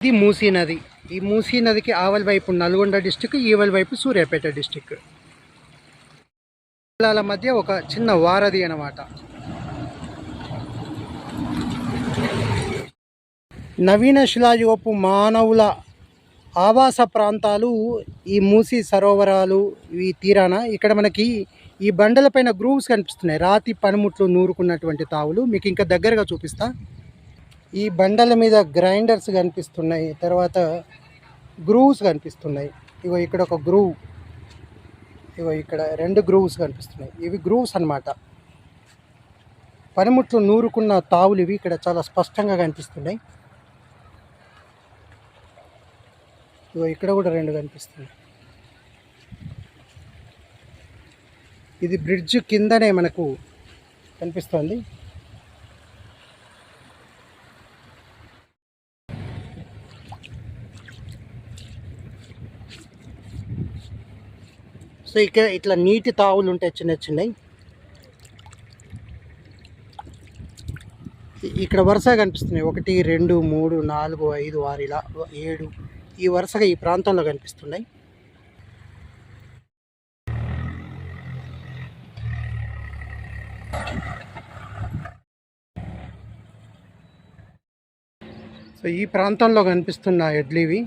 ఇది మూసీ నది. ఈ మూసీ నదికి ఆవల వైపు నల్గొండ డిస్టిక్ ఈవల వైపు సూర్యాపేట డిస్టిక్. జిల్లాల మధ్య ఒక చిన్న వారధి అన్నమాట. నవీన శిలాయుగపు మానవుల ఆవాస ప్రాంతాలు ఈ మూసీ సరోవరాలు ఈ తీరాన. ఇక్కడ మనకి ఈ బండలపైన గ్రూవ్స్ కనిపిస్తున్నాయి. రాతి పనిముట్లు నూరుకున్నటువంటి తావులు. మీకు ఇంకా దగ్గరగా చూపిస్తా. ఈ బండల మీద గ్రైండర్స్ కనిపిస్తున్నాయి తర్వాత గ్రూవ్స్ కనిపిస్తున్నాయి. ఇగో ఇక్కడ ఒక గ్రూవ్. ఇగో ఇక్కడ రెండు గ్రూవ్స్ కనిపిస్తున్నాయి. ఇవి గ్రూవ్స్ అన్నమాట. పనిముట్లు నూరుకున్న తావులు ఇవి ఇక్కడ చాలా స్పష్టంగా కనిపిస్తున్నాయి. ఇగో ఇక్కడ కూడా రెండు కనిపిస్తున్నాయి. ఇది బ్రిడ్జ్ కిందనే మనకు కనిపిస్తుంది. సో ఇక్కడ ఇట్లా నీటి తావులు ఉంటాయి చిన్న చిన్నవి ఇక్కడ వరుసగా కనిపిస్తున్నాయి. ఒకటి రెండు మూడు నాలుగు ఐదు ఆరు ఇలా ఏడు ఈ వరుసగా ఈ ప్రాంతంలో కనిపిస్తున్నాయి. సో ఈ ప్రాంతంలో కనిపిస్తున్న ఎడ్లివి.